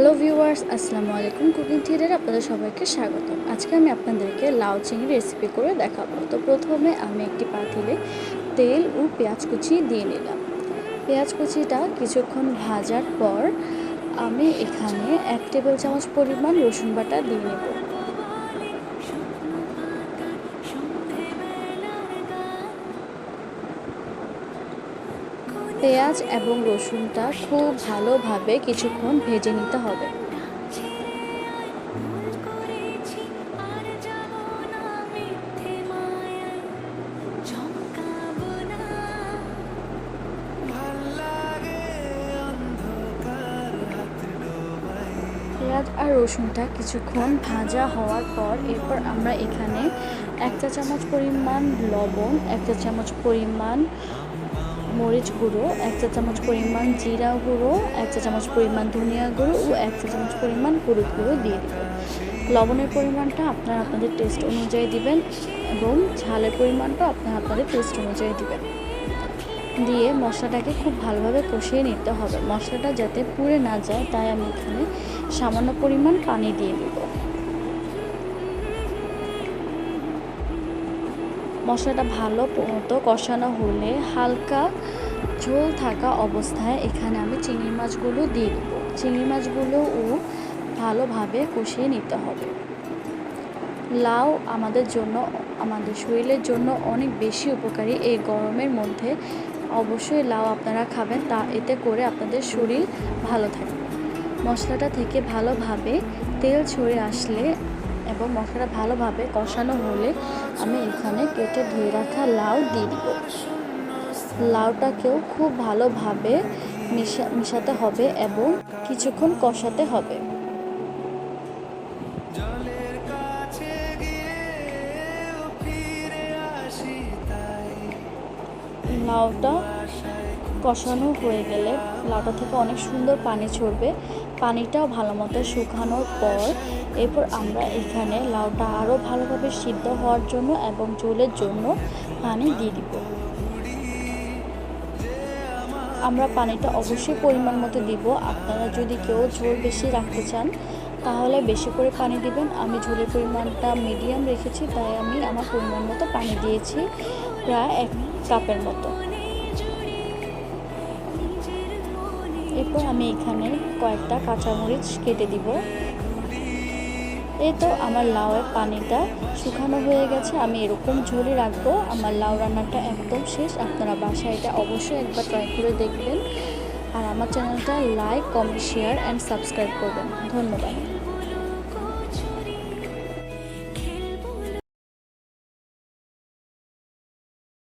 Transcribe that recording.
Hello viewers আসসালামু আলাইকুম। Cooking থিয়েটারে আপনাদের সবাইকে স্বাগত আজকে আমি আপনাদেরকে লাউ চিংড়ি রেসিপি করে দেখাবো। তো প্রথমে আমি একটি পাতিলে তেল ও পেঁয়াজ কুচি দিয়ে নিলাম। পেঁয়াজ কুচিটা কিছুক্ষণ ভাজার পর আমি এখানে এক টেবিল চামচ পরিমাণ রসুন বাটা দিয়ে নেব। পেঁয়াজ এবং রসুনটা খুব ভালোভাবে কিছুক্ষণ ভেজে নিতে হবে। পেঁয়াজ আর রসুনটা কিছুক্ষণ ভাজা হওয়ার পর এরপর আমরা এখানে এক চামচ পরিমাণ লবণ, এক চামচ পরিমাণ মরিচ গুঁড়ো, এক চা চামচ পরিমাণ জিরা গুঁড়ো, এক চা চামচ পরিমাণ ধনিয়া গুঁড়ো ও এক চা চামচ পরিমাণ হলুদ গুঁড়ো দিয়ে দেবেন। লবণের পরিমাণটা আপনারা আপনাদের টেস্ট অনুযায়ী দিবেন এবং ঝালের পরিমাণটা আপনারা আপনাদের টেস্ট অনুযায়ী দিবেন। দিয়ে মশলাটাকে খুব ভালোভাবে কষিয়ে নিতে হবে। মশলাটা যাতে পুড়ে না যায়, তাই আমি এখানে সামান্য পরিমাণ পানি দিয়ে দিব। মশলাটা ভালো মতো কষানো হলে হালকা ঝোল থাকা অবস্থায় এখানে আমি চিংড়ি মাছগুলো দিয়ে দেবো। চিংড়ি মাছগুলোও ভালোভাবে কষিয়ে নিতে হবে। লাউ আমাদের জন্য, আমাদের শরীরের জন্য অনেক বেশি উপকারী এই গরমের মধ্যে। অবশ্যই লাউ আপনারা খাবেন, তা এতে করে আপনাদের শরীর ভালো থাকবে। মশলাটা থেকে ভালোভাবে তেল ছড়ে আসলে এবং মশলাটা ভালোভাবে কষানো হলে আমি এখানে কেটে ধুয়ে রাখা লাউ দিয়ে দিব। লাউটাকেও খুব ভালোভাবে মিশা মিশাতে হবে এবং কিছুক্ষণ কষাতে হবে। লাউটা কষানো হয়ে গেলে লাউটা থেকে অনেক সুন্দর পানি ছড়বে পানিটাও ভালো মতো শুকানোর পর এরপর আমরা এখানে লাউটা আরও ভালোভাবে সিদ্ধ হওয়ার জন্য এবং ঝোলের জন্য পানি দিয়ে দিব। আমরা পানিটা অবশ্যই পরিমাণ মতো দিব। আপনারা যদি কেউ ঝোল বেশি রাখতে চান, তাহলে বেশি করে পানি দিবেন। আমি ঝোলের পরিমাণটা মিডিয়াম রেখেছি, তাই আমি আমার পরিমাণ মতো পানি দিয়েছি, প্রায় এক কাপের মতো। এরপর আমি এখানে কয়েকটা কাঁচামরিচ কেটে দিব। এই তো আমার লাউয়ের পানিটা শুকানো হয়ে গেছে। আমি এরকম ঝোলে রাখব। আমার লাউ রান্নাটা একদম শেষ। আপনারা বাসায় এটা অবশ্যই একবার ট্রাই করে দেখবেন। আর আমার চ্যানেলটা like comment share and subscribe করবেন। ধন্যবাদ।